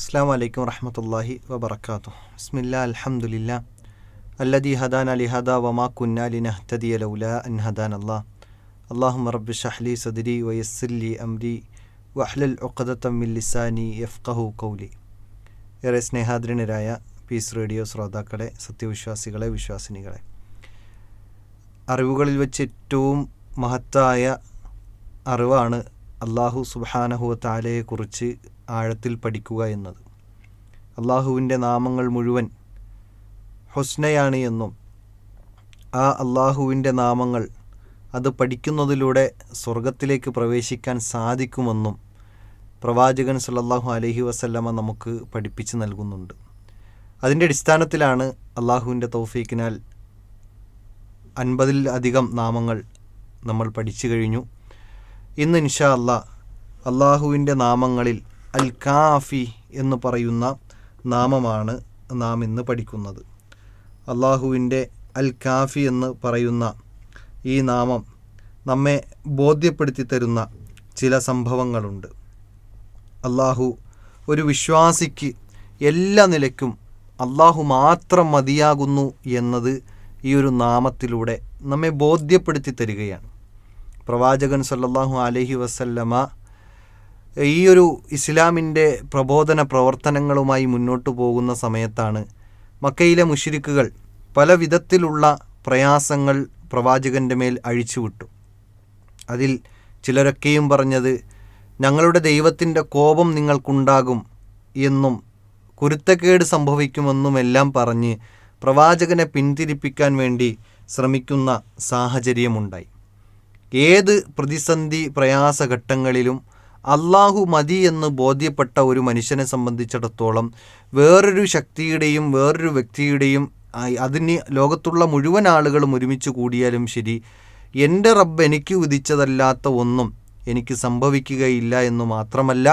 അസ്സാം വലൈക്കും വറഹമത്തല്ലാഹി വബർക്കാത്തു ബിസ്മില്ല അലഹമുല്ല അല്ലദി ഹദാൻ അലി ഹദ വമാ കുന്നാലി നഹ്തദി അലൗല അൻ ഹദാൻ അല്ലാ അള്ളാഹു റബ്ബി ഷഹ്ലി സദരി വയസ്സില്ലി അംരി വഹ്ലൽ ഉഖദത്തം യഫ്കഹു കൗലി ഏറെ സ്നേഹാദ്രിണരായ പീസ് റേഡിയോ ശ്രോതാക്കളെ സത്യവിശ്വാസികളെ വിശ്വാസിനികളെ. അറിവുകളിൽ വെച്ച് ഏറ്റവും മഹത്തായ അറിവാണ് അള്ളാഹു സുബാനഹുവ താലയെക്കുറിച്ച് ആഴത്തിൽ പഠിക്കുക എന്നത്. അള്ളാഹുവിന്റെ നാമങ്ങൾ മുഴുവൻ ഹൊസ്നയാണ് എന്നും ആ അള്ളാഹുവിന്റെ നാമങ്ങൾ അത് പഠിക്കുന്നതിലൂടെ സ്വർഗത്തിലേക്ക് പ്രവേശിക്കാൻ സാധിക്കുമെന്നും പ്രവാചകൻ സല്ലാഹു അലഹി വസല്ലമ നമുക്ക് പഠിപ്പിച്ച് നൽകുന്നുണ്ട്. അതിന്റെ അടിസ്ഥാനത്തിലാണ് അള്ളാഹുവിന്റെ തൗഫീക്കിനാൽ അൻപതിൽ അധികം നാമങ്ങൾ നമ്മൾ പഠിച്ചു കഴിഞ്ഞു. ഇന്ന് ഇൻഷാ അല്ലാ അള്ളാഹുവിന്റെ നാമങ്ങളിൽ അൽ കാഫി എന്ന് പറയുന്ന നാമമാണ് നാം ഇന്ന് പഠിക്കുന്നത്. അള്ളാഹുവിന്റെ അൽ കാഫി എന്ന് പറയുന്ന ഈ നാമം നമ്മെ ബോധ്യപ്പെടുത്തി തരുന്ന ചില സംഭവങ്ങളുണ്ട്. അള്ളാഹു ഒരു വിശ്വാസിക്ക് എല്ലാ നിലയ്ക്കും അള്ളാഹു മാത്രം മതിയാകുന്നു എന്നത് ഈ ഒരു നാമത്തിലൂടെ നമ്മെ ബോധ്യപ്പെടുത്തി തരികയാണ്. പ്രവാചകൻ സല്ലാഹു അലഹി വസല്ലമ ഈ ഒരു ഇസ്ലാമിന്റെ പ്രബോധന പ്രവർത്തനങ്ങളുമായി മുന്നോട്ടു പോകുന്ന സമയത്താണ് മക്കയിലെ മുഷിരിക്കുകൾ പല വിധത്തിലുള്ള പ്രയാസങ്ങൾ പ്രവാചകന്റെ മേൽ അഴിച്ചുവിട്ടു. അതിൽ ചിലരൊക്കെയും പറഞ്ഞത് ഞങ്ങളുടെ ദൈവത്തിന്റെ കോപം നിങ്ങൾക്കുണ്ടാകും എന്നും കുരുത്തക്കേട് സംഭവിക്കുമെന്നുമെല്ലാം പറഞ്ഞ് പ്രവാചകനെ പിന്തിരിപ്പിക്കാൻ വേണ്ടി ശ്രമിക്കുന്ന സാഹചര്യമുണ്ടായി. ഏത് പ്രതിസന്ധി പ്രയാസഘട്ടങ്ങളിലും അള്ളാഹു മതി എന്ന് ബോധ്യപ്പെട്ട ഒരു മനുഷ്യനെ സംബന്ധിച്ചിടത്തോളം വേറൊരു ശക്തിയുടെയും വേറൊരു വ്യക്തിയുടെയും അതിന് ലോകത്തുള്ള മുഴുവൻ ആളുകളും ഒരുമിച്ച് കൂടിയാലും ശരി എന്റെ റബ്ബ് എനിക്ക് വിധിച്ചതല്ലാത്ത ഒന്നും എനിക്ക് സംഭവിക്കുകയില്ല എന്ന് മാത്രമല്ല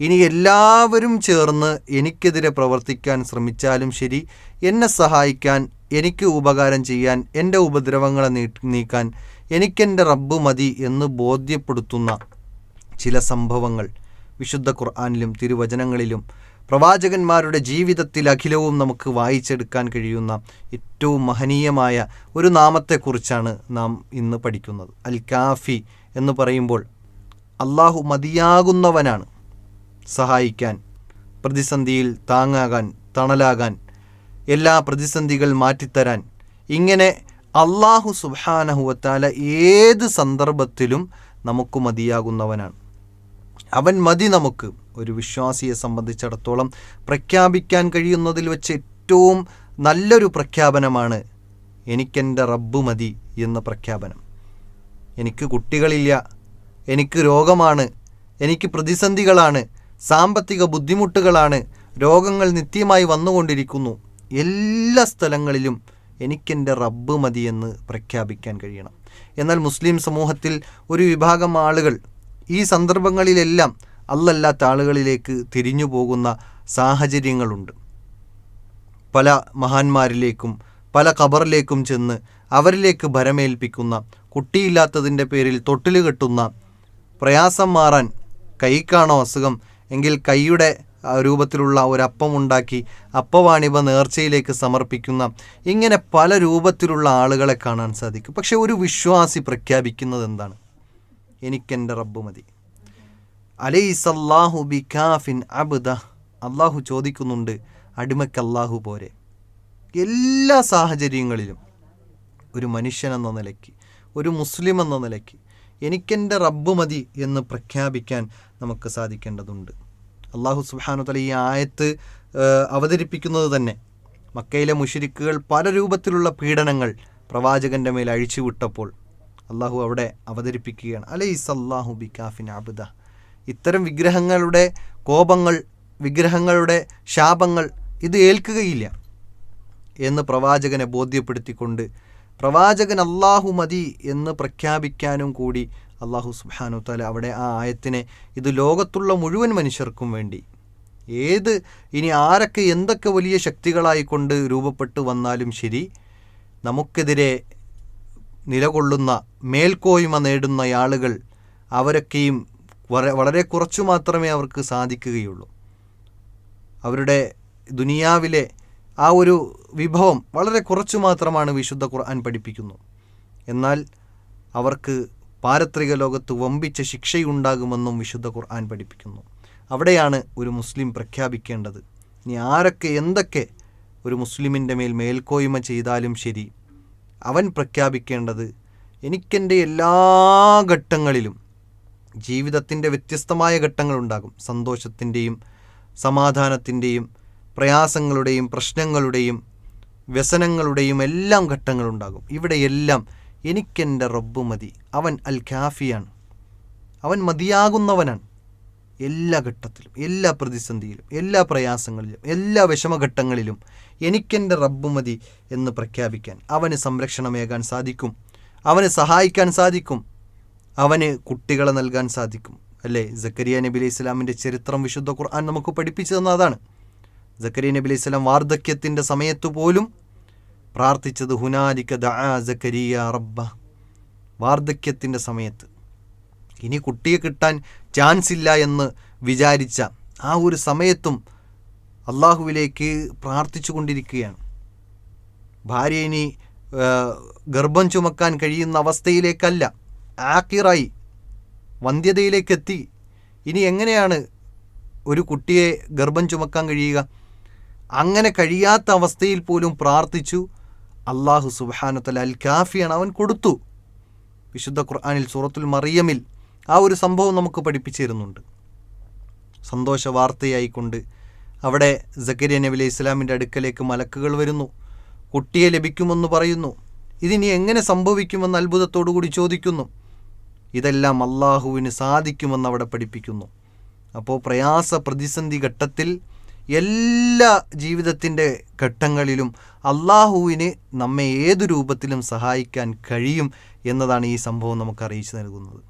ഇനി എല്ലാവരും ചേർന്ന് എനിക്കെതിരെ പ്രവർത്തിക്കാൻ ശ്രമിച്ചാലും ശരി എന്നെ സഹായിക്കാൻ എനിക്ക് ഉപകാരം ചെയ്യാൻ എന്റെ ഉപദ്രവങ്ങളെ നീക്കാൻ എനിക്കെന്റെ റബ്ബ് മതി എന്ന് ബോധ്യപ്പെടുത്തുന്ന ചില സംഭവങ്ങൾ. വിശുദ്ധ ഖുർആാനിലും തിരുവചനങ്ങളിലും പ്രവാചകന്മാരുടെ ജീവിതത്തിൽ അഖിലവും നമുക്ക് വായിച്ചെടുക്കാൻ കഴിയുന്ന ഏറ്റവും മഹനീയമായ ഒരു നാമത്തെക്കുറിച്ചാണ് നാം ഇന്ന് പഠിക്കുന്നത്. അൽ കാഫി എന്ന് പറയുമ്പോൾ അള്ളാഹു മതിയാകുന്നവനാണ്. സഹായിക്കാൻ പ്രതിസന്ധിയിൽ താങ്ങാകാൻ തണലാകാൻ എല്ലാ പ്രതിസന്ധികൾ മാറ്റിത്തരാൻ. ഇങ്ങനെ അള്ളാഹു സുബാനഹുവത്താല ഏത് സന്ദർഭത്തിലും നമുക്ക് മതിയാകുന്നവനാണ്. അവൻ മതി നമുക്ക്. ഒരു വിശ്വാസിയെ സംബന്ധിച്ചിടത്തോളം പ്രഖ്യാപിക്കാൻ കഴിയുന്നതിൽ വെച്ച് ഏറ്റവും നല്ലൊരു പ്രഖ്യാപനമാണ് എനിക്കെന്റെ റബ്ബ് മതി എന്ന പ്രഖ്യാപനം. എനിക്ക് കുട്ടികളില്ല എനിക്ക് രോഗമാണ് എനിക്ക് പ്രതിസന്ധികളാണ് സാമ്പത്തിക ബുദ്ധിമുട്ടുകളാണ് രോഗങ്ങൾ നിത്യമായി വന്നുകൊണ്ടിരിക്കുന്നു. എല്ലാ സ്ഥലങ്ങളിലും എനിക്കെന്റെ റബ്ബ് മതിയെന്ന് പ്രഖ്യാപിക്കാൻ കഴിയണം. എന്നാൽ മുസ്ലിം സമൂഹത്തിൽ ഒരു വിഭാഗം ആളുകൾ ഈ സന്ദർഭങ്ങളിലെല്ലാം അല്ലല്ലാത്ത ആളുകളിലേക്ക് തിരിഞ്ഞു പോകുന്ന സാഹചര്യങ്ങളുണ്ട്. പല മഹാന്മാരിലേക്കും പല ഖബറിലേക്കും ചെന്ന് അവരിലേക്ക് ഭരമേൽപ്പിക്കുന്ന കുട്ടിയില്ലാത്തതിന്റെ പേരിൽ തൊട്ടിൽ കെട്ടുന്ന പ്രയാസം മാറാൻ കൈക്കാണോ അസുഖം? എങ്കിൽ കൈയുടെ രൂപത്തിലുള്ള ഒരപ്പം ഉണ്ടാക്കി അപ്പവാണിഭ നേർച്ചയിലേക്ക് സമർപ്പിക്കുന്ന ഇങ്ങനെ പല രൂപത്തിലുള്ള ആളുകളെ കാണാൻ സാധിക്കും. പക്ഷെ ഒരു വിശ്വാസി പ്രഖ്യാപിക്കുന്നത് എന്താണ് എനിക്കെന്റെ റബ്ബ് മതി. അലൈസല്ലാഹു ബിഖാഫിൻ അബ്ദ. അള്ളാഹു ചോദിക്കുന്നുണ്ട് അടിമയ്ക്ക് അള്ളാഹു പോരെ. എല്ലാ സാഹചര്യങ്ങളിലും ഒരു മനുഷ്യൻ എന്ന നിലയ്ക്ക് ഒരു മുസ്ലിം എന്ന നിലയ്ക്ക് എനിക്കെന്റെ റബ്ബ് മതി എന്ന് പ്രഖ്യാപിക്കാൻ നമുക്ക് സാധിക്കേണ്ടതുണ്ട്. അള്ളാഹു സുബാനു തല ഈ ആയത്ത് അവതരിപ്പിക്കുന്നത് തന്നെ മക്കയിലെ മുഷിരിക്കുകൾ പല രൂപത്തിലുള്ള പീഡനങ്ങൾ പ്രവാചകന്റെ മേൽ അഴിച്ചുവിട്ടപ്പോൾ അള്ളാഹു അവിടെ അവതരിപ്പിക്കുകയാണ്. അലൈസ് അള്ളാഹു ബി കാഫിൻ അബുദ. ഇത്തരം വിഗ്രഹങ്ങളുടെ കോപങ്ങൾ വിഗ്രഹങ്ങളുടെ ശാപങ്ങൾ ഇത് ഏൽക്കുകയില്ല എന്ന് പ്രവാചകനെ ബോധ്യപ്പെടുത്തിക്കൊണ്ട് പ്രവാചകൻ അള്ളാഹു മതി എന്ന് പ്രഖ്യാപിക്കാനും കൂടി അള്ളാഹു സുബാനു താല അവിടെ ആ ആയത്തിനെ ഇത് ലോകത്തുള്ള മുഴുവൻ മനുഷ്യർക്കും വേണ്ടി ഏത് ഇനി ആരൊക്കെ എന്തൊക്കെ വലിയ ശക്തികളായിക്കൊണ്ട് രൂപപ്പെട്ടു വന്നാലും ശരി നമുക്കെതിരെ നിലകൊള്ളുന്ന മേൽക്കോയ്മ നേടുന്ന ആളുകൾ അവരൊക്കെയും വളരെ കുറച്ചു മാത്രമേ അവർക്ക് സാധിക്കുകയുള്ളൂ. അവരുടെ ദുനിയാവിലെ ആ ഒരു വിഭവം വളരെ കുറച്ചു മാത്രമാണ് വിശുദ്ധ ഖുർആൻ പഠിപ്പിക്കുന്നു. എന്നാൽ അവർക്ക് പാരത്രിക ലോകത്ത് വമ്പിച്ച ശിക്ഷയുണ്ടാകുമെന്നും വിശുദ്ധ ഖുർആൻ പഠിപ്പിക്കുന്നു. അവിടെയാണ് ഒരു മുസ്ലിം പ്രഖ്യാപിക്കേണ്ടത്. ഇനി ആരൊക്കെ എന്തൊക്കെ ഒരു മുസ്ലിമിന്റെ മേൽ മേൽക്കോയ്മ ചെയ്താലും ശരി അവൻ പ്രഖ്യാപിക്കേണ്ടത് എനിക്കെന്റെ എല്ലാ ഘട്ടങ്ങളിലും ജീവിതത്തിന്റെ വ്യത്യസ്തമായ ഘട്ടങ്ങളുണ്ടാകും. സന്തോഷത്തിന്റെയും സമാധാനത്തിന്റെയും പ്രയാസങ്ങളുടെയും പ്രശ്നങ്ങളുടെയും വ്യസനങ്ങളുടെയും എല്ലാം ഘട്ടങ്ങളുണ്ടാകും. ഇവിടെയെല്ലാം എനിക്കെന്റെ റബ്ബ് മതി. അവൻ അൽ ഖാഫിയാണ് അവൻ മതിയാകുന്നവനാണ്. എല്ലാ ഘട്ടത്തിലും എല്ലാ പ്രതിസന്ധിയിലും എല്ലാ പ്രയാസങ്ങളിലും എല്ലാ വിഷമഘട്ടങ്ങളിലും എനിക്കെന്റെ റബ്ബുമതി എന്ന് പ്രഖ്യാപിക്കാൻ അവന് സംരക്ഷണമേകാൻ സാധിക്കും. അവന് സഹായിക്കാൻ സാധിക്കും. അവന് കുട്ടികളെ നൽകാൻ സാധിക്കും. അല്ലേ? ജക്കരിയ നബി അലൈഹി ഇസ്ലാമിന്റെ ചരിത്രം വിശുദ്ധ ഖുർആൻ നമുക്ക് പഠിപ്പിച്ചു തന്ന അതാണ്. ജക്കരിയ നബി അലൈഹി സ്വലാം വാർദ്ധക്യത്തിന്റെ സമയത്ത് പോലും പ്രാർത്ഥിച്ചത് ഹുനാലിക്ക ദ ജക്കരിയ റബ്ബ. വാർദ്ധക്യത്തിന്റെ സമയത്ത് ഇനി കുട്ടിയെ കിട്ടാൻ ചാൻസ് ഇല്ല എന്ന് വിചാരിച്ച ആ ഒരു സമയത്തും അള്ളാഹുവിലേക്ക് പ്രാർത്ഥിച്ചു കൊണ്ടിരിക്കുകയാണ്. ഭാര്യ ഇനി ഗർഭം ചുമക്കാൻ കഴിയുന്ന അവസ്ഥയിലേക്കല്ല ആക്കിറായി വന്ധ്യതയിലേക്കെത്തി. ഇനി എങ്ങനെയാണ് ഒരു കുട്ടിയെ ഗർഭം ചുമക്കാൻ കഴിയുക? അങ്ങനെ കഴിയാത്ത അവസ്ഥയിൽ പോലും പ്രാർത്ഥിച്ചു. അള്ളാഹു സുബാനത്തല അൽ കാഫിയാണ് അവൻ കൊടുത്തു. വിശുദ്ധ ഖുർആാനിൽ സൂറത്തുൽ മറിയമിൽ ആ ഒരു സംഭവം നമുക്ക് പഠിപ്പിച്ചു തരുന്നുണ്ട് സന്തോഷ വാർത്തയായിക്കൊണ്ട് അവിടെ സക്കരിയ നബി അലൈഹി ഇസ്ലാമിന്റെ അടുക്കലേക്ക് മലക്കുകൾ വരുന്നു. കുട്ടിയെ ലഭിക്കുമെന്ന് പറയുന്നു. ഇതിനി എങ്ങനെ സംഭവിക്കുമെന്ന് അത്ഭുതത്തോടു കൂടി ചോദിക്കുന്നു. ഇതെല്ലാം അള്ളാഹുവിന് സാധിക്കുമെന്ന് അവിടെ പഠിപ്പിക്കുന്നു. അപ്പോൾ പ്രയാസ പ്രതിസന്ധി ഘട്ടത്തിൽ എല്ലാ ജീവിതത്തിന്റെ ഘട്ടങ്ങളിലും അള്ളാഹുവിന് നമ്മെ ഏതു രൂപത്തിലും സഹായിക്കാൻ കഴിയും എന്നതാണ് ഈ സംഭവം നമുക്ക് അറിയിച്ചു നൽകുന്നത്.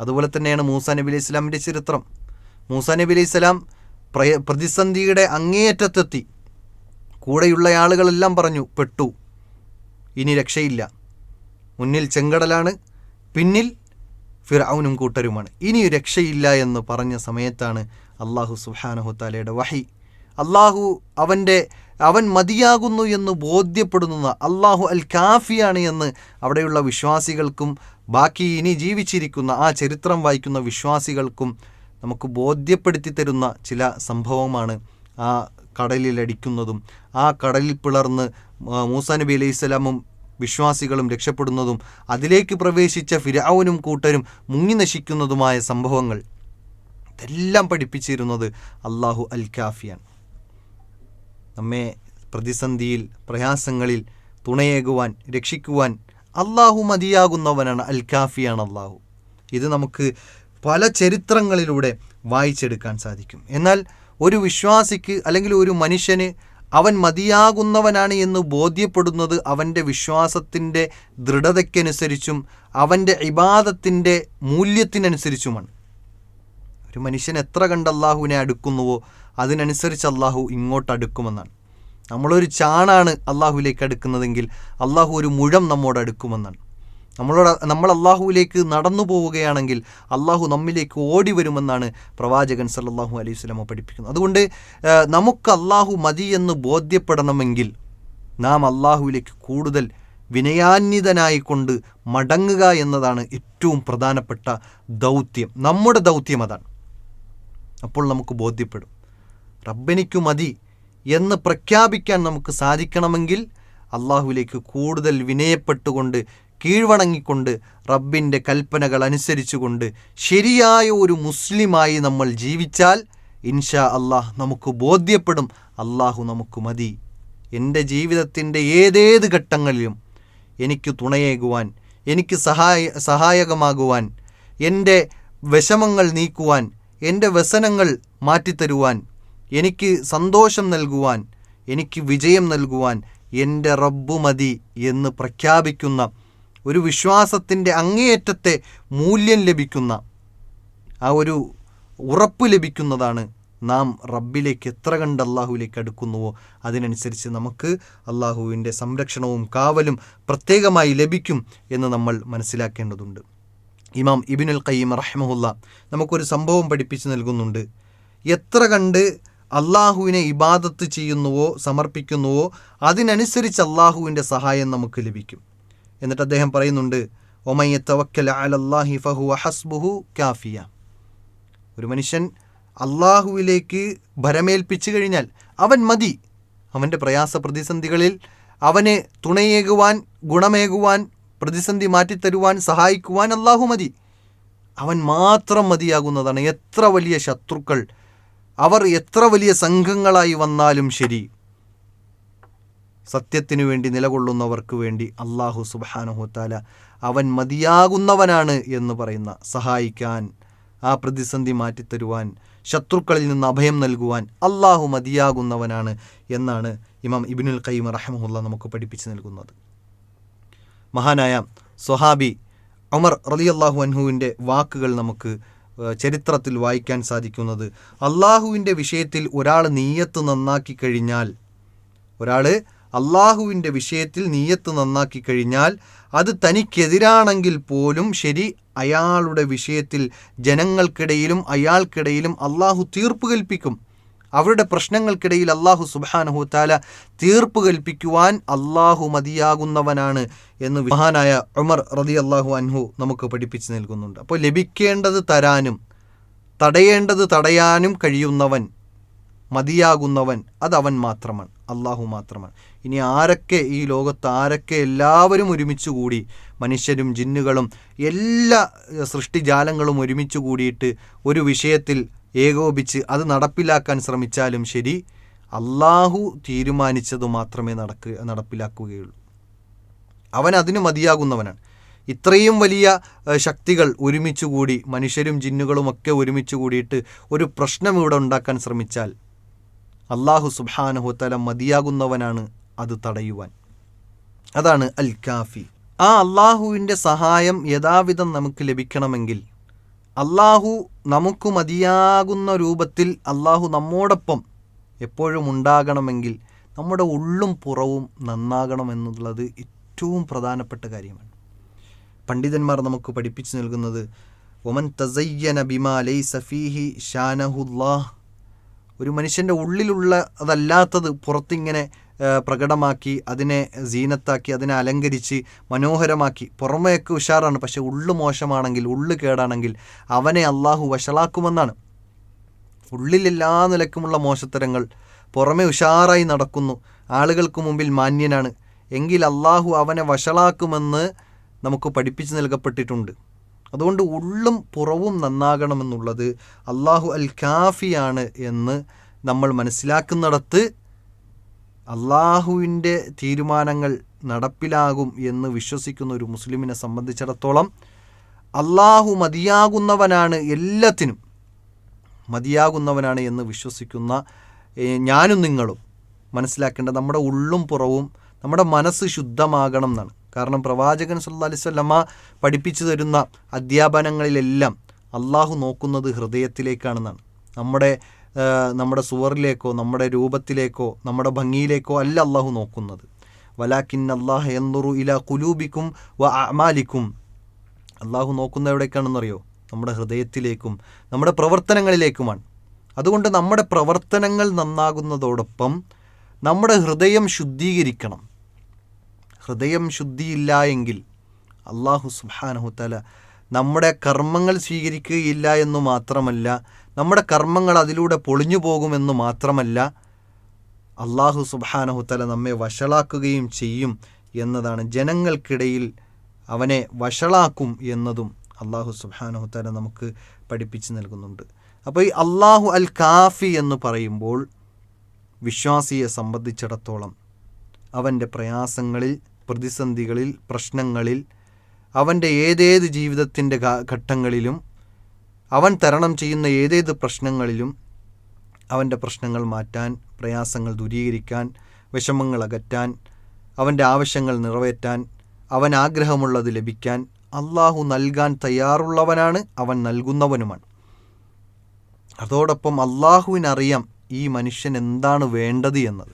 അതുപോലെ തന്നെയാണ് മൂസ നബി അലൈഹി ഇസ്ലാമിന്റെ ചരിത്രം. മൂസ നബി അലൈഹി സ്വലാം പ്രയ പ്രതിസന്ധിയുടെ അങ്ങേയറ്റത്തെത്തി. കൂടെയുള്ള ആളുകളെല്ലാം പറഞ്ഞു പെട്ടു. ഇനി രക്ഷയില്ല. മുന്നിൽ ചെങ്കടലാണ് പിന്നിൽ ഫിറൌനും കൂട്ടരുമാണ്. ഇനി രക്ഷയില്ല എന്ന് പറഞ്ഞ സമയത്താണ് അള്ളാഹു സുഹാനഹുത്താലയുടെ വഹി. അള്ളാഹു അവന്റെ അവൻ മതിയാകുന്നു എന്ന് ബോധ്യപ്പെടുന്ന അള്ളാഹു അൽ കാഫിയാണ് എന്ന് അവിടെയുള്ള വിശ്വാസികൾക്കും ബാക്കി ഇനി ജീവിച്ചിരിക്കുന്ന ആ ചരിത്രം വായിക്കുന്ന വിശ്വാസികൾക്കും നമുക്ക് ബോധ്യപ്പെടുത്തി തരുന്ന ചില സംഭവമാണ് ആ കടലിലടിക്കുന്നതും ആ കടലിൽ പിളർന്ന് മൂസാനബി മൂസാ നബി അലൈഹി സ്വലാമും വിശ്വാസികളും രക്ഷപ്പെടുന്നതും അതിലേക്ക് പ്രവേശിച്ച ഫിരാവനും കൂട്ടരും മുങ്ങി നശിക്കുന്നതുമായ സംഭവങ്ങൾ. ഇതെല്ലാം പഠിപ്പിച്ചിരുന്നത് അള്ളാഹു അൽ കാഫിയാണ് നമ്മെ പ്രതിസന്ധിയിൽ പ്രയാസങ്ങളിൽ തുണയേകുവാൻ രക്ഷിക്കുവാൻ അള്ളാഹു മതിയാകുന്നവനാണ് അൽ കാഫിയാണ് അള്ളാഹു ഇത് നമുക്ക് പല ചരിത്രങ്ങളിലൂടെ വായിച്ചെടുക്കാൻ സാധിക്കും. എന്നാൽ ഒരു വിശ്വാസിക്ക് അല്ലെങ്കിൽ ഒരു മനുഷ്യന് അവൻ മതിയാകുന്നവനാണ് എന്ന് ബോധ്യപ്പെടുന്നത് അവന്റെ വിശ്വാസത്തിന്റെ ദൃഢതയ്ക്കനുസരിച്ചും അവന്റെ ഇബാദത്തിന്റെ മൂല്യത്തിനനുസരിച്ചുമാണ്. ഒരു മനുഷ്യൻ എത്ര കണ്ട് അള്ളാഹുവിനെ അടുക്കുന്നുവോ അതിനനുസരിച്ച് അള്ളാഹു ഇങ്ങോട്ട് അടുക്കുമെന്നാണ്. നമ്മളൊരു ചാണാണ് അള്ളാഹുവിലേക്ക് അടുക്കുന്നതെങ്കിൽ അള്ളാഹു ഒരു മുഴം നമ്മോട് അടുക്കുമെന്നാണ്. നമ്മളോട് നമ്മൾ അള്ളാഹുവിലേക്ക് നടന്നു പോവുകയാണെങ്കിൽ അള്ളാഹു നമ്മിലേക്ക് ഓടി വരുമെന്നാണ് പ്രവാചകൻ സല്ലല്ലാഹു അലൈഹി വസല്ലമ പഠിപ്പിക്കുന്നത്. അതുകൊണ്ട് നമുക്ക് അള്ളാഹു മതി എന്ന് ബോധ്യപ്പെടണമെങ്കിൽ നാം അള്ളാഹുവിലേക്ക് കൂടുതൽ വിനയാന്വിതനായിക്കൊണ്ട് മടങ്ങുക എന്നതാണ് ഏറ്റവും പ്രധാനപ്പെട്ട ദൗത്യം. നമ്മുടെ ദൗത്യം അതാണ്. അപ്പോൾ നമുക്ക് ബോധ്യപ്പെടും. റബ്ബനിക്കു മതി എന്ന് പ്രഖ്യാപിക്കാൻ നമുക്ക് സാധിക്കണമെങ്കിൽ അള്ളാഹുവിലേക്ക് കൂടുതൽ വിനയപ്പെട്ടുകൊണ്ട് കീഴ്വണങ്ങിക്കൊണ്ട് റബ്ബിന്റെ കൽപ്പനകൾ അനുസരിച്ചുകൊണ്ട് ശരിയായ ഒരു മുസ്ലിമായി നമ്മൾ ജീവിച്ചാൽ ഇൻഷാ അള്ളാഹ് നമുക്ക് ബോധ്യപ്പെടും. അള്ളാഹു നമുക്ക് മതി. എന്റെ ജീവിതത്തിന്റെ ഏതേത് ഘട്ടങ്ങളിലും എനിക്ക് തുണയേകുവാൻ എനിക്ക് സഹായ സഹായകമാകുവാൻ എന്റെ വിഷമങ്ങൾ നീക്കുവാൻ എന്റെ വ്യസനങ്ങൾ മാറ്റിത്തരുവാൻ എനിക്ക് സന്തോഷം നൽകുവാൻ എനിക്ക് വിജയം നൽകുവാൻ എന്റെ റബ്ബു മതി എന്ന് പ്രഖ്യാപിക്കുന്ന ഒരു വിശ്വാസത്തിന്റെ അങ്ങേയറ്റത്തെ മൂല്യം ലഭിക്കുന്ന ആ ഒരു ഉറപ്പ് ലഭിക്കുന്നതാണ് നാം റബ്ബിലേക്ക് എത്ര കണ്ട് അള്ളാഹുവിലേക്ക് അടുക്കുന്നുവോ. അതിനനുസരിച്ച് നമുക്ക് അള്ളാഹുവിന്റെ സംരക്ഷണവും കാവലും പ്രത്യേകമായി ലഭിക്കും എന്ന് നമ്മൾ മനസ്സിലാക്കേണ്ടതുണ്ട്. ഇമാം ഇബിനുൽ ഖയ്യിം റഹ്മഹുല്ല നമുക്കൊരു സംഭവം പഠിപ്പിച്ച് നൽകുന്നുണ്ട്. എത്ര കണ്ട് അള്ളാഹുവിനെ ഇബാദത്ത് ചെയ്യുന്നുവോ സമർപ്പിക്കുന്നുവോ അതിനനുസരിച്ച് അള്ളാഹുവിന്റെ സഹായം നമുക്ക് ലഭിക്കും. എന്നിട്ട് അദ്ദേഹം പറയുന്നുണ്ട് ഒമയ്യ തവക്കൽ അലല്ലാഹി ഫഹു ഹസ്ബുഹു കാഫിയ. ഒരു മനുഷ്യൻ അള്ളാഹുവിലേക്ക് ഭരമേൽപ്പിച്ചു കഴിഞ്ഞാൽ അവൻ മതി. അവന്റെ പ്രയാസ പ്രതിസന്ധികളിൽ അവന് തുണയേകുവാൻ ഗുണമേകുവാൻ പ്രതിസന്ധി മാറ്റിത്തരുവാൻ സഹായിക്കുവാൻ അള്ളാഹു മതി. അവൻ മാത്രം മതിയാകുന്നതാണ് എത്ര വലിയ ശത്രുക്കൾ അവർ എത്ര വലിയ സംഘങ്ങളായി വന്നാലും ശരി. സത്യത്തിനു വേണ്ടി നിലകൊള്ളുന്നവർക്ക് വേണ്ടി അള്ളാഹു സുബാനുഹുത്താല അവൻ മതിയാകുന്നവനാണ് എന്ന് പറയുന്ന സഹായിക്കാൻ ആ പ്രതിസന്ധി മാറ്റിത്തരുവാൻ ശത്രുക്കളിൽ നിന്ന് അഭയം നൽകുവാൻ അള്ളാഹു മതിയാകുന്നവനാണ് എന്നാണ് ഇമാം ഇബിനുൽ കയ്യം റഹമുല്ല നമുക്ക് പഠിപ്പിച്ചു നൽകുന്നത്. മഹാനായ സ്വഹാബി ഉമർ റലിയല്ലാഹു അൻഹുവിന്റെ വാക്കുകൾ നമുക്ക് ചരിത്രത്തിൽ വായിക്കാൻ സാധിക്കുന്നത്. അള്ളാഹുവിന്റെ വിഷയത്തിൽ ഒരാൾ നീയത്ത് നന്നാക്കി കഴിഞ്ഞാൽ ഒരാൾ അള്ളാഹുവിന്റെ വിഷയത്തിൽ നീയത്ത് നന്നാക്കി കഴിഞ്ഞാൽ അത് തനിക്കെതിരാണെങ്കിൽ പോലും ശരി അയാളുടെ വിഷയത്തിൽ ജനങ്ങൾക്കിടയിലും അയാൾക്കിടയിലും അള്ളാഹു തീർപ്പ് കൽപ്പിക്കും. അവരുടെ പ്രശ്നങ്ങൾക്കിടയിൽ അള്ളാഹു സുബാനഹു താല തീർപ്പ് കൽപ്പിക്കുവാൻ അള്ളാഹു മതിയാകുന്നവനാണ് എന്ന് മഹാനായ ഉമർ റതി അള്ളാഹു അൻഹു നമുക്ക് പഠിപ്പിച്ചു നൽകുന്നുണ്ട്. അപ്പോൾ ലഭിക്കേണ്ടത് തരാനും തടയേണ്ടത് തടയാനും കഴിയുന്നവൻ മതിയാകുന്നവൻ അത് അവൻ മാത്രമാണ് അള്ളാഹു മാത്രമാണ്. ഇനി ആരൊക്കെ ഈ ലോകത്ത് ആരൊക്കെ എല്ലാവരും ഒരുമിച്ച് കൂടി മനുഷ്യരും ജിന്നുകളും എല്ലാ സൃഷ്ടിജാലങ്ങളും ഒരുമിച്ച് കൂടിയിട്ട് ഒരു വിഷയത്തിൽ ഏകോപിച്ച് അത് നടപ്പിലാക്കാൻ ശ്രമിച്ചാലും ശരി അള്ളാഹു തീരുമാനിച്ചത് മാത്രമേ നടക്കുക നടപ്പിലാക്കുകയുള്ളൂ. അവൻ അതിന് മതിയാകുന്നവനാണ്. ഇത്രയും വലിയ ശക്തികൾ ഒരുമിച്ച് കൂടി മനുഷ്യരും ജിന്നുകളുമൊക്കെ ഒരുമിച്ച് കൂടിയിട്ട് ഒരു പ്രശ്നം ഇവിടെ ഉണ്ടാക്കാൻ ശ്രമിച്ചാൽ അള്ളാഹു സുബാനഹുത്തല മതിയാകുന്നവനാണ് അത് തടയുവാൻ. അതാണ് അൽ കാഫി ആ അള്ളാഹുവിന്റെ സഹായം യഥാവിധം നമുക്ക് ലഭിക്കണമെങ്കിൽ അള്ളാഹു നമുക്ക് മതിയാകുന്ന രൂപത്തിൽ അള്ളാഹു നമ്മോടൊപ്പം എപ്പോഴും ഉണ്ടാകണമെങ്കിൽ നമ്മുടെ ഉള്ളും പുറവും നന്നാകണം എന്നുള്ളത് ഏറ്റവും പ്രധാനപ്പെട്ട കാര്യമാണ്. പണ്ഡിതന്മാർ നമുക്ക് പഠിപ്പിച്ചു നൽകുന്നത് ഒമൻ തസയ്യന ബിമാ ലൈ സഫീഹി ഷാനഹുല്ലാഹ് ഒരു മനുഷ്യന്റെ ഉള്ളിലുള്ള അതല്ലാത്തത് പുറത്തിങ്ങനെ പ്രകടമാക്കി അതിനെ സീനത്താക്കി അതിനെ അലങ്കരിച്ച് മനോഹരമാക്കി. പുറമേക്ക് ഉഷാറാണ് പക്ഷെ ഉള്ളു മോശമാണെങ്കിൽ ഉള്ളു കേടാണെങ്കിൽ അവനെ അള്ളാഹു വഷളാക്കുമെന്നാണ്. ഉള്ളിൽ എല്ലാ നിലക്കുമുള്ള മോശത്തരങ്ങൾ പുറമെ ഉഷാറായി നടക്കുന്നു. ആളുകൾക്ക് മുമ്പിൽ മാന്യനാണ്. എങ്കിൽ അള്ളാഹു അവനെ വഷളാക്കുമെന്ന് നമുക്ക് പഠിപ്പിച്ചു നൽകപ്പെട്ടിട്ടുണ്ട്. അതുകൊണ്ട് ഉള്ളും പുറവും നന്നാകണമെന്നുള്ളത് അള്ളാഹു അൽ കാഫിയാണ് എന്ന് നമ്മൾ മനസ്സിലാക്കുന്നിടത്ത് അള്ളാഹുവിന്റെ തീരുമാനങ്ങൾ നടപ്പിലാകും എന്ന് വിശ്വസിക്കുന്ന ഒരു മുസ്ലിമിനെ സംബന്ധിച്ചിടത്തോളം അള്ളാഹു മതിയാകുന്നവനാണ് എല്ലാത്തിനും. മതിയാകുന്നവനാണ് എന്ന് വിശ്വസിക്കുന്ന ഞാനും നിങ്ങളും മനസ്സിലാക്കേണ്ട നമ്മുടെ ഉള്ളും പുറവും നമ്മുടെ മനസ്സ് ശുദ്ധമാകണം എന്നാണ്. കാരണം പ്രവാചകൻ സല്ല അലിസ്വല്ലമ്മ പഠിപ്പിച്ചു തരുന്ന അധ്യാപനങ്ങളിലെല്ലാം അള്ളാഹു നോക്കുന്നത് ഹൃദയത്തിലേക്കാണെന്നാണ്. നമ്മുടെ നമ്മുടെ സുവറിലേക്കോ നമ്മുടെ രൂപത്തിലേക്കോ നമ്മുടെ ഭംഗിയിലേക്കോ അല്ല അള്ളാഹു നോക്കുന്നത്. വലാക്കിൻ അള്ളാഹ് എന്നുറു ഇല കുലൂബിക്കും വ അമാലിക്കും അള്ളാഹു നോക്കുന്ന എവിടേക്കാണെന്നറിയോ? നമ്മുടെ ഹൃദയത്തിലേക്കും നമ്മുടെ പ്രവർത്തനങ്ങളിലേക്കുമാണ്. അതുകൊണ്ട് നമ്മുടെ പ്രവർത്തനങ്ങൾ നന്നാകുന്നതോടൊപ്പം നമ്മുടെ ഹൃദയം ശുദ്ധീകരിക്കണം. ഹൃദയം ശുദ്ധിയില്ല എങ്കിൽ അള്ളാഹു സുബാനഹുത്തല നമ്മുടെ കർമ്മങ്ങൾ സ്വീകരിക്കുകയില്ല എന്ന് മാത്രമല്ല നമ്മുടെ കർമ്മങ്ങൾ അതിലൂടെ പൊളിഞ്ഞു പോകുമെന്ന് മാത്രമല്ല അള്ളാഹു സുബാനഹുത്തല നമ്മെ വഷളാക്കുകയും ചെയ്യും എന്നതാണ്. ജനങ്ങൾക്കിടയിൽ അവനെ വഷളാക്കും എന്നതും അള്ളാഹു സുബാനഹുത്തല നമുക്ക് പഠിപ്പിച്ചു നൽകുന്നുണ്ട്. അപ്പോൾ ഈ അള്ളാഹു അൽ കാഫി എന്ന് പറയുമ്പോൾ വിശ്വാസിയെ സംബന്ധിച്ചിടത്തോളം അവന്റെ പ്രയാസങ്ങളിൽ പ്രതിസന്ധികളിൽ പ്രശ്നങ്ങളിൽ അവന്റെ ഏതേത് ജീവിതത്തിന്റെ ഘട്ടങ്ങളിലും അവൻ തരണം ചെയ്യുന്ന ഏതേത് പ്രശ്നങ്ങളിലും അവന്റെ പ്രശ്നങ്ങൾ മാറ്റാൻ പ്രയാസങ്ങൾ ദൂരീകരിക്കാൻ വിഷമങ്ങൾ അകറ്റാൻ അവന്റെ ആവശ്യങ്ങൾ നിറവേറ്റാൻ അവൻ ആഗ്രഹമുള്ളത് ലഭിക്കാൻ അള്ളാഹു നൽകാൻ തയ്യാറുള്ളവനാണ് അവൻ നൽകുന്നവനുമാണ്. അതോടൊപ്പം അള്ളാഹുവിനറിയാം ഈ മനുഷ്യൻ എന്താണ് വേണ്ടത് എന്നത്.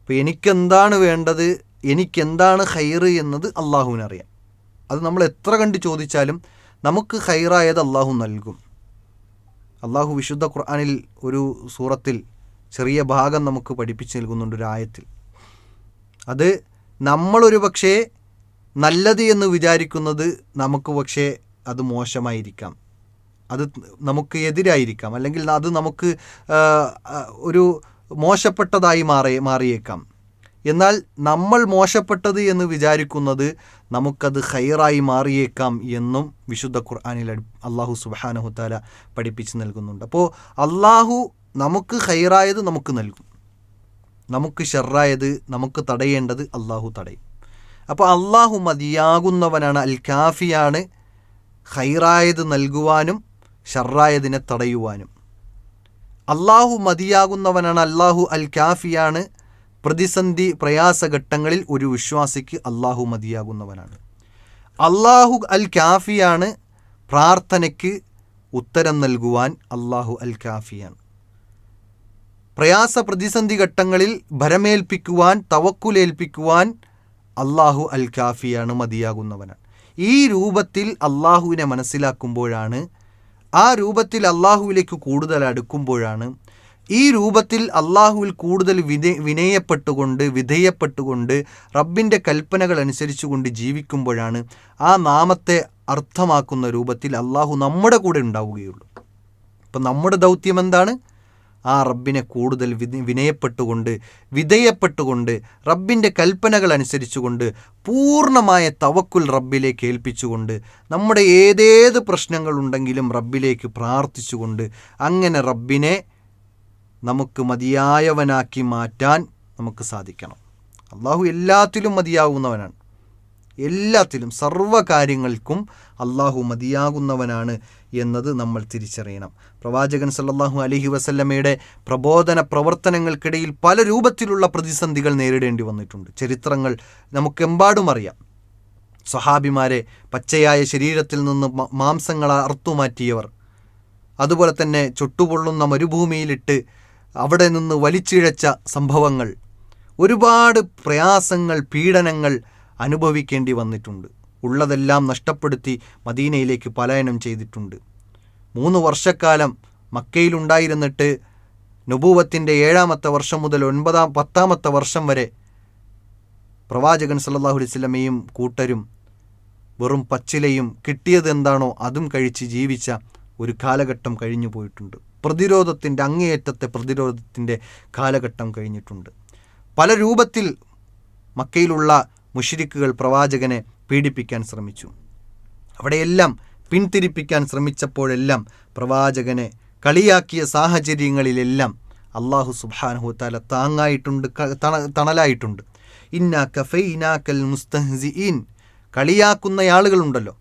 അപ്പോൾ എനിക്കെന്താണ് വേണ്ടത് എനിക്കെന്താണ് ഹൈറ് എന്നത് അള്ളാഹുവിനറിയാം അത് നമ്മൾ എത്ര കണ്ട് ചോദിച്ചാലും നമുക്ക് ഹൈറായത് അള്ളാഹു നൽകും. അള്ളാഹു വിശുദ്ധ ഖുർആാനിൽ ഒരു സൂറത്തിൽ ചെറിയ ഭാഗം നമുക്ക് പഠിപ്പിച്ച് നൽകുന്നുണ്ട് ഒരു ആയത്തിൽ. അത് നമ്മളൊരു പക്ഷേ നല്ലത് എന്ന് വിചാരിക്കുന്നത് നമുക്ക് പക്ഷേ അത് മോശമായിരിക്കാം. അത് നമുക്ക് എതിരായിരിക്കാം. അല്ലെങ്കിൽ അത് നമുക്ക് ഒരു മോശപ്പെട്ടതായി മാറി മാറിയേക്കാം. എന്നാൽ നമ്മൾ മോശപ്പെട്ടത് എന്ന് വിചാരിക്കുന്നത് നമുക്കത് ഹൈറായി മാറിയേക്കാം എന്നും വിശുദ്ധ ഖുർആാനിൽ അള്ളാഹു സുബാനഹുത്താല പഠിപ്പിച്ച് നൽകുന്നുണ്ട്. അപ്പോൾ അള്ളാഹു നമുക്ക് ഹൈറായത് നമുക്ക് നൽകും. നമുക്ക് ഷെറായത് നമുക്ക് തടയേണ്ടത് അള്ളാഹു തടയും. അപ്പോൾ അള്ളാഹു മതിയാകുന്നവനാണ് അൽ കാഫിയാണ് ഹൈറായത് നൽകുവാനും ഷെറായതിനെ തടയുവാനും. അള്ളാഹു മതിയാകുന്നവനാണ് അള്ളാഹു അൽ കാഫിയാണ് പ്രതിസന്ധി പ്രയാസഘട്ടങ്ങളിൽ ഒരു വിശ്വാസിക്ക് അള്ളാഹു മതിയാകുന്നവനാണ്. അള്ളാഹു അൽ കാഫിയാണ് പ്രാർത്ഥനയ്ക്ക് ഉത്തരം നൽകുവാൻ അള്ളാഹു അൽ കാഫിയാണ് പ്രയാസ പ്രതിസന്ധി ഘട്ടങ്ങളിൽ ഭരമേൽപ്പിക്കുവാൻ തവക്കുലേൽപ്പിക്കുവാൻ അള്ളാഹു അൽ കാഫിയാണ് മതിയാകുന്നവനാണ്. ഈ രൂപത്തിൽ അള്ളാഹുവിനെ മനസ്സിലാക്കുമ്പോഴാണ് ആ രൂപത്തിൽ അള്ളാഹുവിലേക്ക് കൂടുതൽ അടുക്കുമ്പോഴാണ് ഈ രൂപത്തിൽ അള്ളാഹുവിൽ കൂടുതൽ വിധേ വിനയപ്പെട്ടുകൊണ്ട് വിധേയപ്പെട്ടുകൊണ്ട് റബ്ബിന്റെ കൽപ്പനകൾ അനുസരിച്ചുകൊണ്ട് ജീവിക്കുമ്പോഴാണ് ആ നാമത്തെ അർത്ഥമാക്കുന്ന രൂപത്തിൽ അള്ളാഹു നമ്മുടെ കൂടെ ഉണ്ടാവുകയുള്ളൂ. അപ്പം നമ്മുടെ ദൗത്യം എന്താണ്? ആ റബ്ബിനെ കൂടുതൽ വിനയപ്പെട്ടുകൊണ്ട് വിധേയപ്പെട്ടുകൊണ്ട് റബ്ബിന്റെ കൽപ്പനകൾ അനുസരിച്ചുകൊണ്ട് പൂർണമായ തവക്കുൽ റബ്ബിലേക്ക് ഏൽപ്പിച്ചുകൊണ്ട് നമ്മുടെ ഏതേത് പ്രശ്നങ്ങളുണ്ടെങ്കിലും റബ്ബിലേക്ക് പ്രാർത്ഥിച്ചുകൊണ്ട് അങ്ങനെ റബ്ബിനെ നമുക്ക് മതിയായവനാക്കി മാറ്റാൻ നമുക്ക് സാധിക്കണം. അള്ളാഹു എല്ലാത്തിലും മതിയാകുന്നവനാണ് എല്ലാത്തിലും സർവ കാര്യങ്ങൾക്കും അള്ളാഹു മതിയാകുന്നവനാണ് എന്നത് നമ്മൾ തിരിച്ചറിയണം. പ്രവാചകൻ സല്ലാഹു അലഹി വസല്ലമ്മയുടെ പ്രബോധന പ്രവർത്തനങ്ങൾക്കിടയിൽ പല രൂപത്തിലുള്ള പ്രതിസന്ധികൾ നേരിടേണ്ടി വന്നിട്ടുണ്ട്. ചരിത്രങ്ങൾ നമുക്കെമ്പാടും അറിയാം. സ്വഹാബിമാരെ പച്ചയായ ശരീരത്തിൽ നിന്ന് മാംസങ്ങളെ അറുത്തുമാറ്റിയവർ. അതുപോലെ തന്നെ ചുട്ടുപൊള്ളുന്ന മരുഭൂമിയിലിട്ട് അവിടെ നിന്ന് വലിച്ചിഴച്ച സംഭവങ്ങൾ. ഒരുപാട് പ്രയാസങ്ങൾ പീഡനങ്ങൾ അനുഭവിക്കേണ്ടി വന്നിട്ടുണ്ട്. ഉള്ളതെല്ലാം നഷ്ടപ്പെടുത്തി മദീനയിലേക്ക് പലായനം ചെയ്തിട്ടുണ്ട്. മൂന്ന് വർഷക്കാലം മക്കയിലുണ്ടായിരുന്നിട്ട് നുബൂവത്തിന്റെ ഏഴാമത്തെ വർഷം മുതൽ ഒൻപതാം പത്താമത്തെ വർഷം വരെ പ്രവാചകൻ സല്ലല്ലാഹു അലൈഹി വസല്ലമയും കൂട്ടരും വെറും പച്ചിലയും കിട്ടിയത് എന്താണോ അതും കഴിച്ച് ജീവിച്ച ഒരു കാലഘട്ടം കഴിഞ്ഞു പോയിട്ടുണ്ട് പ്രതിരോധത്തിന്റെ അങ്ങേയറ്റത്തെ പ്രതിരോധത്തിന്റെ കാലഘട്ടം കഴിഞ്ഞിട്ടുണ്ട്. പല രൂപത്തിൽ മക്കയിലുള്ള മുഷിരിക്കുകൾ പ്രവാചകനെ പീഡിപ്പിക്കാൻ ശ്രമിച്ചു. അവിടെയെല്ലാം പിന്തിരിപ്പിക്കാൻ ശ്രമിച്ചപ്പോഴെല്ലാം പ്രവാചകനെ കളിയാക്കിയ സാഹചര്യങ്ങളിലെല്ലാം അള്ളാഹു സുബ്ഹാനഹു താല താങ്ങായിട്ടുണ്ട് തണലായിട്ടുണ്ട്. ഇന്ന കഫൈനാക്കൽ മുസ്തഹ്സിഈൻ. കളിയാക്കുന്ന ആളുകളുണ്ടല്ലോ.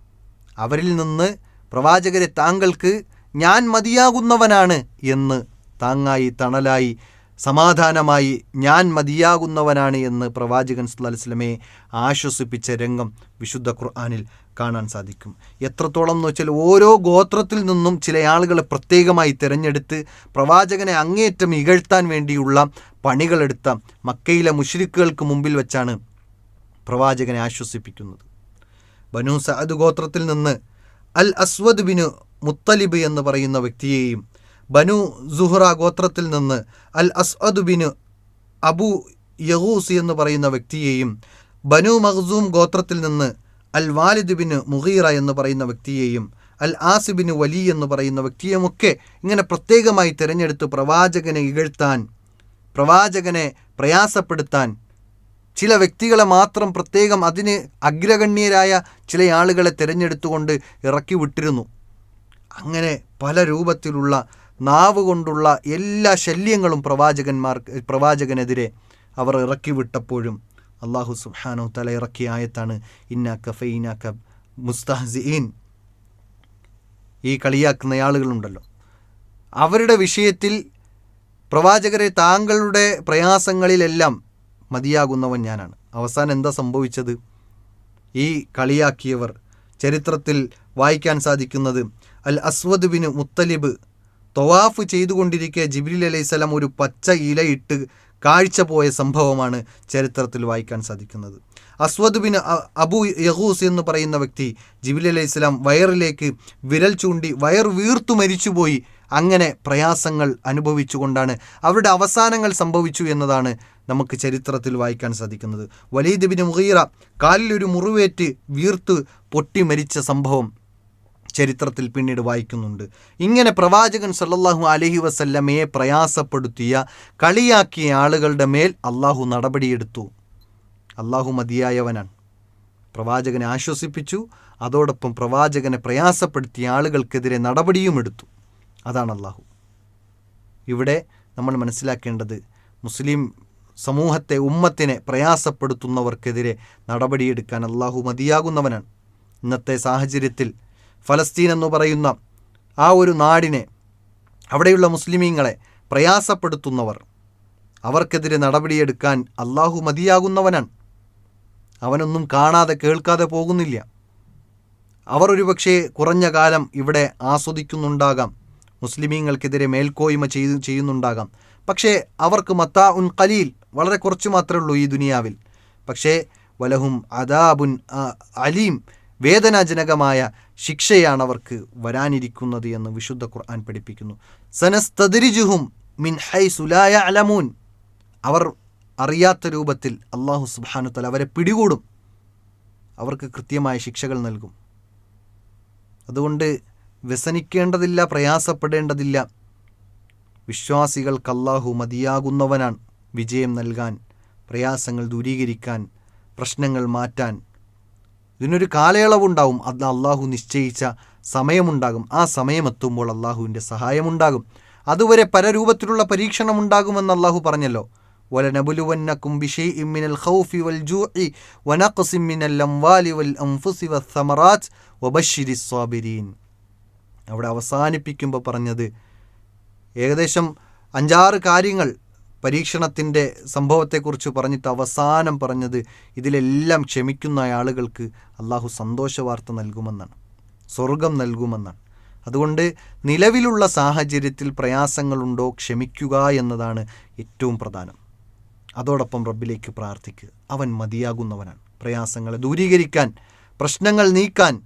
അവരിൽ നിന്ന് പ്രവാചകരെ താങ്കൾക്ക് ഞാൻ മതിയാകുന്നവനാണ് എന്ന് താങ്ങായി തണലായി സമാധാനമായി ഞാൻ മതിയാകുന്നവനാണ് എന്ന് പ്രവാചകൻ സുല്ലാസ്ലമയെ ആശ്വസിപ്പിച്ച രംഗം വിശുദ്ധ ഖുർആാനിൽ കാണാൻ സാധിക്കും. എത്രത്തോളം എന്ന് വെച്ചാൽ ഓരോ ഗോത്രത്തിൽ നിന്നും ചില ആളുകളെ പ്രത്യേകമായി തിരഞ്ഞെടുത്ത് പ്രവാചകനെ അങ്ങേയറ്റം ഇകഴ്ത്താൻ വേണ്ടിയുള്ള പണികളെടുത്ത മക്കയിലെ മുഷിരിക്കുകൾക്ക് മുമ്പിൽ വെച്ചാണ് പ്രവാചകനെ ആശ്വസിപ്പിക്കുന്നത്. ബനു സഅദ് ഗോത്രത്തിൽ നിന്ന് അൽ അസ്വദ് ബിനു മുത്തലിബ് എന്ന് പറയുന്ന വ്യക്തിയെയും ബനു സുഹ്റ ഗോത്രത്തിൽ നിന്ന് അൽ അസ്അദ് ബിനു അബു യഹൂസ് എന്ന് പറയുന്ന വ്യക്തിയെയും ബനു മഖ്സൂം ഗോത്രത്തിൽ നിന്ന് അൽ വാലിദ് ബിന് മുഗീറ എന്ന് പറയുന്ന വ്യക്തിയെയും അൽ ആസിബിന് വലി എന്ന് പറയുന്ന വ്യക്തിയുമൊക്കെ ഇങ്ങനെ പ്രത്യേകമായി തിരഞ്ഞെടുത്ത് പ്രവാചകനെ ഇകഴ്ത്താൻ പ്രവാചകനെ പ്രയാസപ്പെടുത്താൻ ചില വ്യക്തികളെ മാത്രം പ്രത്യേകം അതിന് അഗ്രഗണ്യരായ ചില ആളുകളെ തിരഞ്ഞെടുത്തുകൊണ്ട് ഇറക്കി വിട്ടിരുന്നു. അങ്ങനെ പല രൂപത്തിലുള്ള നാവ് കൊണ്ടുള്ള എല്ലാ ശല്യങ്ങളും പ്രവാചകന്മാർ പ്രവാചകനെതിരെ അവർ ഇറക്കി വിട്ടപ്പോഴും അള്ളാഹു സുബ്ഹാനഹു തല ഇറക്കിയ ആയത്താണ് ഇന്നാക്ക ഫൈനാക്ക മുസ്താഹിൻ ഈ കളിയാക്കുന്ന ആളുകളുണ്ടല്ലോ. അവരുടെ വിഷയത്തിൽ പ്രവാചകരെ താങ്കളുടെ പ്രയാസങ്ങളിലെല്ലാം മതിയാകുന്നവൻ ഞാനാണ്. അവസാനം എന്താ സംഭവിച്ചത്? ഈ കളിയാക്കിയവർ ചരിത്രത്തിൽ വായിക്കാൻ സാധിക്കുന്നത് അൽ അസ്വദ് ബിന് മുത്തലിബ് തൊവാഫ് ചെയ്തുകൊണ്ടിരിക്കെ ജിബ്രിൽ അലൈഹിസ്സലാം ഒരു പച്ച ഇലയിട്ട് കാഴ്ച പോയ സംഭവമാണ് ചരിത്രത്തിൽ വായിക്കാൻ സാധിക്കുന്നത്. അസ്വദ് ബിൻ അബു യഹൂസ് എന്ന് പറയുന്ന വ്യക്തി ജിബ്രിൽ അലൈഹിസ്സലാം വയറിലേക്ക് വിരൽ ചൂണ്ടി വയർ വീർത്തു മരിച്ചുപോയി. അങ്ങനെ പ്രയാസങ്ങൾ അനുഭവിച്ചുകൊണ്ടാണ് അവരുടെ അവസാനങ്ങൾ സംഭവിച്ചു എന്നതാണ് നമുക്ക് ചരിത്രത്തിൽ വായിക്കാൻ സാധിക്കുന്നത്. വലീദ് ബിൻ മുഹീറ കാലിലൊരു മുറിവേറ്റ് വീർത്ത് പൊട്ടി മരിച്ച സംഭവം ചരിത്രത്തിൽ പിന്നീട് വായിക്കുന്നുണ്ട്. ഇങ്ങനെ പ്രവാചകൻ സല്ലാഹു അലഹി വസല്ലമയെ പ്രയാസപ്പെടുത്തിയ കളിയാക്കിയ ആളുകളുടെ മേൽ അള്ളാഹു നടപടിയെടുത്തു. അള്ളാഹു മതിയായവനാണ്. പ്രവാചകനെ ആശ്വസിപ്പിച്ചു. അതോടൊപ്പം പ്രവാചകനെ പ്രയാസപ്പെടുത്തിയ ആളുകൾക്കെതിരെ നടപടിയും എടുത്തു. അതാണ് അള്ളാഹു ഇവിടെ നമ്മൾ മനസ്സിലാക്കേണ്ടത് മുസ്ലിം സമൂഹത്തെ ഉമ്മത്തിനെ പ്രയാസപ്പെടുത്തുന്നവർക്കെതിരെ നടപടിയെടുക്കാൻ അള്ളാഹു മതിയാകുന്നവനാണ്. ഇന്നത്തെ സാഹചര്യത്തിൽ ഫലസ്തീൻ എന്ന് പറയുന്ന ആ ഒരു നാടിനെ അവിടെയുള്ള മുസ്ലിമീങ്ങളെ പ്രയാസപ്പെടുത്തുന്നവർ. അവർക്കെതിരെ നടപടിയെടുക്കാൻ അള്ളാഹു മതിയാകുന്നവനാണ്. അവനൊന്നും കാണാതെ കേൾക്കാതെ പോകുന്നില്ല. അവർ ഒരുപക്ഷെ കുറഞ്ഞ കാലം ഇവിടെ ആസ്വദിക്കുന്നുണ്ടാകാം മുസ്ലിമീങ്ങൾക്കെതിരെ മേൽക്കോയ്മ ചെയ്തു ചെയ്യുന്നുണ്ടാകാം. പക്ഷേ അവർക്ക് മത്താ ഉൻ കലീൽ വളരെ കുറച്ച് മാത്രമേ ഉള്ളൂ ഈ ദുനിയാവിൽ. പക്ഷേ വലഹും അദാബുൻ അലീം വേദനാജനകമായ ശിക്ഷയാണ് അവർക്ക് വരാനിരിക്കുന്നത് എന്ന് വിശുദ്ധ ഖുർആൻ പഠിപ്പിക്കുന്നു. സനസ്തദിരിജുഹും മിൻ ഹൈ സുലായ അലമൂൻ അവർ അറിയാത്ത രൂപത്തിൽ അള്ളാഹു സുബാനു തല അവരെ പിടികൂടും. അവർക്ക് കൃത്യമായ ശിക്ഷകൾ നൽകും. അതുകൊണ്ട് വ്യസനിക്കേണ്ടതില്ല പ്രയാസപ്പെടേണ്ടതില്ല. വിശ്വാസികൾക്ക് അള്ളാഹു മതിയാകുന്നവനാണ് വിജയം നൽകാൻ പ്രയാസങ്ങൾ ദൂരീകരിക്കാൻ പ്രശ്നങ്ങൾ മാറ്റാൻ ഇതിനൊരു കാലയളവുണ്ടാവും അത് അള്ളാഹു നിശ്ചയിച്ച സമയമുണ്ടാകും ആ സമയമെത്തുമ്പോൾ അള്ളാഹുവിൻ്റെ സഹായമുണ്ടാകും അതുവരെ പലരൂപത്തിലുള്ള പരീക്ഷണം ഉണ്ടാകുമെന്ന് അള്ളാഹു പറഞ്ഞല്ലോ ولنبلونكم بشيء من الخوف والجوع ونقص من الأموال والأنفس والثمرات وبشر الصابرين അവിടെ അവസാനിപ്പിക്കുമ്പോൾ പറഞ്ഞത് ഏകദേശം അഞ്ചാറ് കാര്യങ്ങൾ പരീക്ഷണത്തിന്റെ സംഭവത്തെക്കുറിച്ച് പറഞ്ഞിട്ട് അവസാനം പറഞ്ഞത് ഇതിലെല്ലാം ക്ഷമിക്കുന്ന ആളുകൾക്ക് അള്ളാഹു സന്തോഷവാർത്ത നൽകുമെന്നാണ്. സ്വർഗം നൽകുമെന്നാണ്. അതുകൊണ്ട് നിലവിലുള്ള സാഹചര്യത്തിൽ പ്രയാസങ്ങളുണ്ടോ ക്ഷമിക്കുക എന്നതാണ് ഏറ്റവും പ്രധാനം. അതോടൊപ്പം റബ്ബിലേക്ക് പ്രാർത്ഥിക്കുക. അവൻ മതിയാകുന്നവനാണ്. പ്രയാസങ്ങളെ ദൂരീകരിക്കാൻ പ്രശ്നങ്ങൾ നീക്കാൻ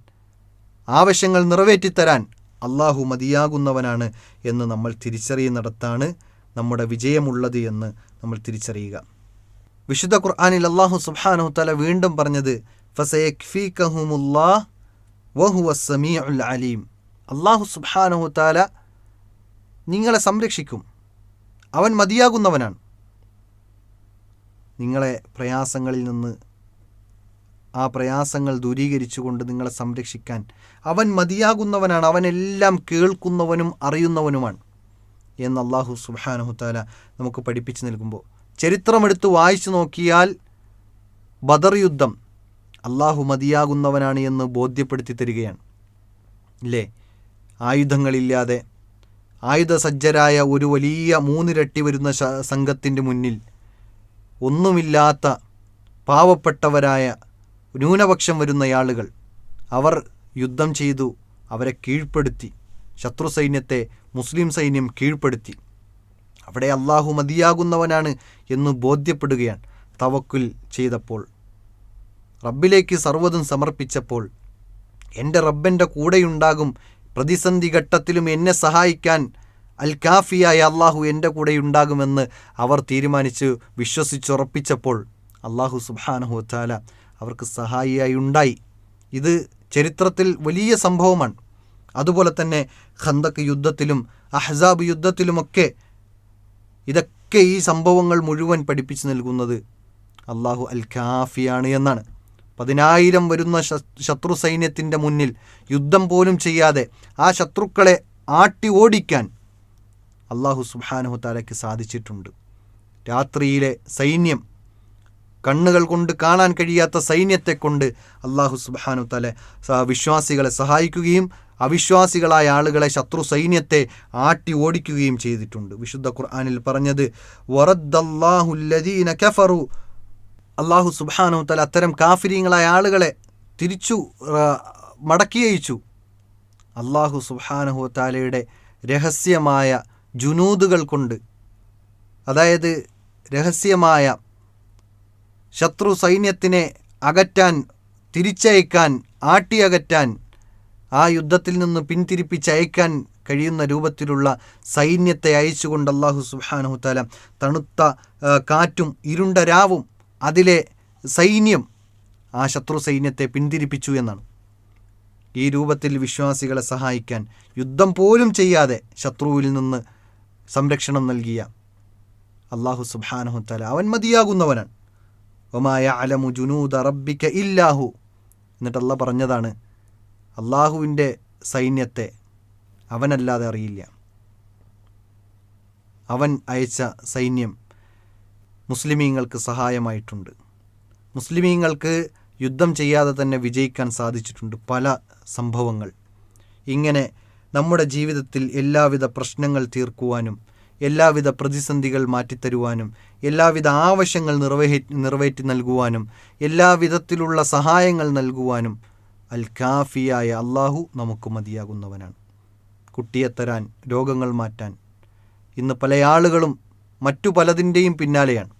ആവശ്യങ്ങൾ നിറവേറ്റിത്തരാൻ അള്ളാഹു മതിയാകുന്നവനാണ് എന്ന് നമ്മൾ തിരിച്ചറിയുന്നിടത്താണ് നമ്മുടെ വിജയമുള്ളത് എന്ന് നമ്മൾ തിരിച്ചറിയുക. വിശുദ്ധ ഖുർആാനിൽ അള്ളാഹു സുബ്ഹാനഹു തല വീണ്ടും പറഞ്ഞത് അലീം. അള്ളാഹു സുബ്ഹാനഹു താല നിങ്ങളെ സംരക്ഷിക്കും. അവൻ മതിയാകുന്നവനാണ്. നിങ്ങളെ പ്രയാസങ്ങളിൽ നിന്ന് ആ പ്രയാസങ്ങൾ ദൂരീകരിച്ചുകൊണ്ട് നിങ്ങളെ സംരക്ഷിക്കാൻ അവൻ മതിയാകുന്നവനാണ്. അവനെല്ലാം കേൾക്കുന്നവനും അറിയുന്നവനുമാണ്. എന്ന് അള്ളാഹു സുബാനഹുത്താല നമുക്ക് പഠിപ്പിച്ചു നൽകുമ്പോൾ. ചരിത്രമെടുത്ത് വായിച്ചു നോക്കിയാൽ ബദർ യുദ്ധം അള്ളാഹു മതിയാകുന്നവനാണ് എന്ന് ബോധ്യപ്പെടുത്തി തരികയാണ്. ഇല്ലേ ആയുധങ്ങളില്ലാതെ ആയുധസജ്ജരായ ഒരു വലിയ മൂന്നിരട്ടി വരുന്ന സംഘത്തിന്റെ മുന്നിൽ ഒന്നുമില്ലാത്ത പാവപ്പെട്ടവരായ ന്യൂനപക്ഷം വരുന്ന ആളുകൾ അവർ യുദ്ധം ചെയ്തു അവരെ കീഴ്പ്പെടുത്തി. ശത്രു സൈന്യത്തെ മുസ്ലിം സൈന്യം കീഴ്പ്പെടുത്തി. അവിടെ അള്ളാഹു മതിയാകുന്നവനാണ് എന്ന് ബോധ്യപ്പെടുകയാണ് തവക്കുൽ ചെയ്തപ്പോൾ. റബ്ബിലേക്ക് സർവതും സമർപ്പിച്ചപ്പോൾ എന്റെ റബ്ബന്റെ കൂടെയുണ്ടാകും പ്രതിസന്ധി ഘട്ടത്തിലും എന്നെ സഹായിക്കാൻ അൽ കാഫിയായ അള്ളാഹു എന്റെ കൂടെയുണ്ടാകുമെന്ന് അവർ തീരുമാനിച്ച് വിശ്വസിച്ചുറപ്പിച്ചപ്പോൾ അള്ളാഹു സുബാനഹു താല അവർക്ക് സഹായിയായി ഉണ്ടായി ഇത് ചരിത്രത്തിൽ വലിയ സംഭവമാണ്. അതുപോലെ തന്നെ ഖന്തക്ക് യുദ്ധത്തിലും അഹ്സാബ് യുദ്ധത്തിലുമൊക്കെ ഇതൊക്കെ ഈ സംഭവങ്ങൾ മുഴുവൻ പഠിപ്പിച്ചു നൽകുന്നത് അള്ളാഹു അൽ ഖാഫിയാണ് എന്നാണ്. പതിനായിരം വരുന്ന ശത്രു സൈന്യത്തിന്റെ മുന്നിൽ യുദ്ധം പോലും ചെയ്യാതെ ആ ശത്രുക്കളെ ആട്ടി ഓടിക്കാൻ അള്ളാഹു സുബാനഹു താലയ്ക്ക് സാധിച്ചിട്ടുണ്ട്. രാത്രിയിലെ സൈന്യം കണ്ണുകൾ കൊണ്ട് കാണാൻ കഴിയാത്ത സൈന്യത്തെ കൊണ്ട് അള്ളാഹു സുബാനു തല വിശ്വാസികളെ സഹായിക്കുകയും അവിശ്വാസികളായ ആളുകളെ ശത്രു സൈന്യത്തെ ആട്ടി ഓടിക്കുകയും ചെയ്തിട്ടുണ്ട്. വിശുദ്ധ ഖുർആാനിൽ പറഞ്ഞത് വറദ്ദല്ലാഹുല്ലദീന കഫറു. അള്ളാഹു സുബാനു തല അത്തരം കാഫിരിങ്ങളായ ആളുകളെ തിരിച്ചു മടക്കി അയച്ചു. അള്ളാഹു സുബാനഹു താലയുടെ രഹസ്യമായ ജുനൂദുകൾ കൊണ്ട് അതായത് രഹസ്യമായ ശത്രു സൈന്യത്തിനെ അകറ്റാൻ തിരിച്ചയക്കാൻ ആട്ടിയകറ്റാൻ ആ യുദ്ധത്തിൽ നിന്ന് പിന്തിരിപ്പിച്ചയക്കാൻ കഴിയുന്ന രൂപത്തിലുള്ള സൈന്യത്തെ അയച്ചുകൊണ്ട് അള്ളാഹു സുബ്ഹാനഹു താല തണുത്ത കാറ്റും ഇരുണ്ട രാവും അതിലെ സൈന്യം ആ ശത്രു സൈന്യത്തെ പിന്തിരിപ്പിച്ചു എന്നാണ്. ഈ രൂപത്തിൽ വിശ്വാസികളെ സഹായിക്കാൻ യുദ്ധം പോലും ചെയ്യാതെ ശത്രുവിൽ നിന്ന് സംരക്ഷണം നൽകിയ അള്ളാഹു സുബ്ഹാനഹു താല അവൻ മതിയാകുന്നവനാണ്. ഒമായ അലമു ജുനൂദ റബ്ബിക്ക ഇല്ലാഹു. എന്നിട്ടല്ല പറഞ്ഞതാണ് അള്ളാഹുവിന്റെ സൈന്യത്തെ അവനല്ലാതെ അറിയില്ല. അവൻ അയച്ച സൈന്യം മുസ്ലിമീങ്ങൾക്ക് സഹായമായിട്ടുണ്ട്. മുസ്ലിമീങ്ങൾക്ക് യുദ്ധം ചെയ്യാതെ തന്നെ വിജയിക്കാൻ സാധിച്ചിട്ടുണ്ട് പല സംഭവങ്ങൾ. ഇങ്ങനെ നമ്മുടെ ജീവിതത്തിൽ എല്ലാവിധ പ്രശ്നങ്ങൾ തീർക്കുവാനും എല്ലാവിധ പ്രതിസന്ധികൾ മാറ്റിത്തരുവാനും എല്ലാവിധ ആവശ്യങ്ങൾ നിറവേറ്റി നിറവേറ്റി നൽകുവാനും എല്ലാവിധത്തിലുള്ള സഹായങ്ങൾ നൽകുവാനും അൽ കാഫിയായ അള്ളാഹു നമുക്ക് മതിയാകുന്നവനാണ്. കുട്ടിയെ തരാൻ രോഗങ്ങൾ മാറ്റാൻ. ഇന്ന് പല ആളുകളും മറ്റു പലതിന്റെയും പിന്നാലെയാണ്.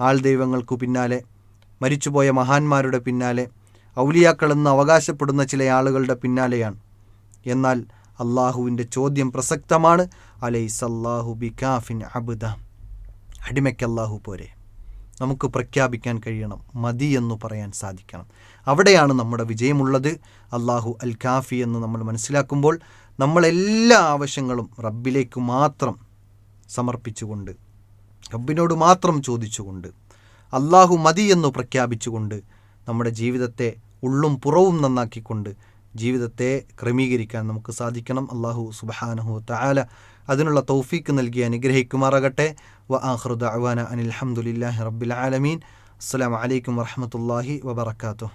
ആൾ ദൈവങ്ങൾക്കു പിന്നാലെ മരിച്ചുപോയ മഹാന്മാരുടെ പിന്നാലെ ഔലിയാക്കളെന്ന് അവകാശപ്പെടുന്ന ചില ആളുകളുടെ പിന്നാലെയാണ്. എന്നാൽ അള്ളാഹുവിന്റെ ചോദ്യം പ്രസക്തമാണ്. അലൈസല്ലാഹു ബികാഫിൻ അബുദ. അടിമയ്ക്കല്ലാഹു പോരെ. നമുക്ക് പ്രഖ്യാപിക്കാൻ കഴിയണം മതി എന്ന് പറയാൻ സാധിക്കണം. അവിടെയാണ് നമ്മുടെ വിജയമുള്ളത്. അള്ളാഹു അൽ കാഫി എന്ന് നമ്മൾ മനസ്സിലാക്കുമ്പോൾ നമ്മളെല്ലാ ആവശ്യങ്ങളും റബ്ബിലേക്ക് മാത്രം സമർപ്പിച്ചുകൊണ്ട് റബ്ബിനോട് മാത്രം ചോദിച്ചുകൊണ്ട് അള്ളാഹു മതി എന്ന് പ്രഖ്യാപിച്ചുകൊണ്ട് നമ്മുടെ ജീവിതത്തെ ഉള്ളും പുറവും നന്നാക്കിക്കൊണ്ട് ജീവിതത്തെ ക്രമീകരിക്കാൻ നമുക്ക് സാധിക്കണം. അള്ളാഹു സുബാനഹു തആല അതിനുള്ള തൗഫീക്ക് നൽകി അനുഗ്രഹിക്കുമാറാകട്ടെ വ ആഹ്റുദ അവാന അനിൽ അഹമ്മദില്ലാഹി റബ്ബിൽ ആലമീൻ അസ്സലാമു അലൈക്കും വറഹമത്തല്ലാഹി വബർക്കാത്തു